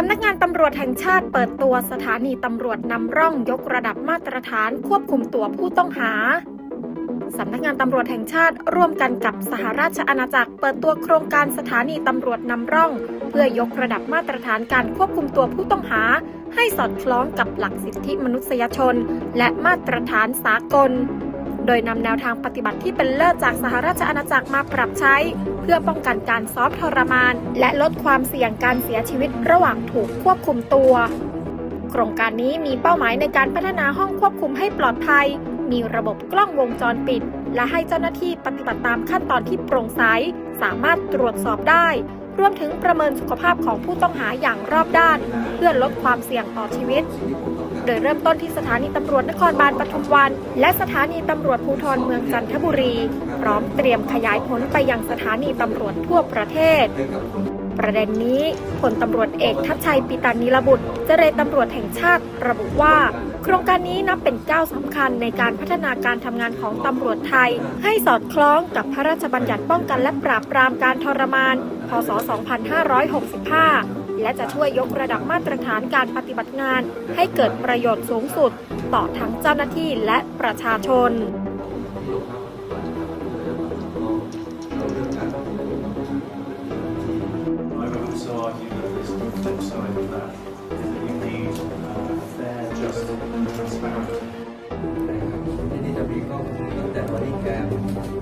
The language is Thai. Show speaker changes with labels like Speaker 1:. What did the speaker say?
Speaker 1: สำนักงานตำรวจแห่งชาติเปิดตัวสถานีตำรวจนำร่องยกระดับมาตรฐานควบคุมตัวผู้ต้องหา สำนักงานตำรวจแห่งชาติร่วมกันกับสหราชอาณาจักร เปิดตัวโครงการสถานีตำรวจนำร่อง เพื่อยกระดับมาตรฐานการควบคุมตัวผู้ต้องหา ให้สอดคล้องกับหลักสิทธิมนุษยชน และมาตรฐานสากล โดยนำแนวทางปฏิบัติที่เป็นเลิศจากสหราชอาณาจักรมาปรับใช้ เพื่อป้องกันการซ้อมทรมาน และลดความเสี่ยงการเสียชีวิตระหว่างถูกควบคุมตัว โครงการนี้มีเป้าหมายในการพัฒนาห้องควบคุมให้ปลอดภัย มีระบบกล้องวงจรปิด และให้เจ้าหน้าที่ปฏิบัติตามขั้นตอนที่โปร่งใส สามารถตรวจสอบได้ รวมถึงประเมินสุขภาพของผู้ต้องหาอย่างรอบด้าน เพื่อลดความเสี่ยงต่อชีวิต โดยเริ่มต้นที่สถานีตำรวจนครบาลปทุมวัน และสถานีตำรวจภูธรเมืองจันทบุรี พร้อมเตรียมขยายผลไปยังสถานีตำรวจทั่วประเทศประเด็นนี้พลตำรวจเอกทัชชัยปิตานิลบุตร เจรตำรวจแห่งชาติ ระบุว่า โครงการนี้นับเป็นก้าวสำคัญในการพัฒนาการทำงานของตำรวจไทย ให้สอดคล้องกับพระราชบัญญัติป้องกันและปราบปรามการทรมาน พศ 2565 และจะช่วยยกระดับมาตรฐานการปฏิบัติงาน ให้เกิดประโยชน์สูงสุด ต่อทั้งเจ้าหน้าที่และประชาชน
Speaker 2: นี่จะมีกล้องตั้งแต่บริการ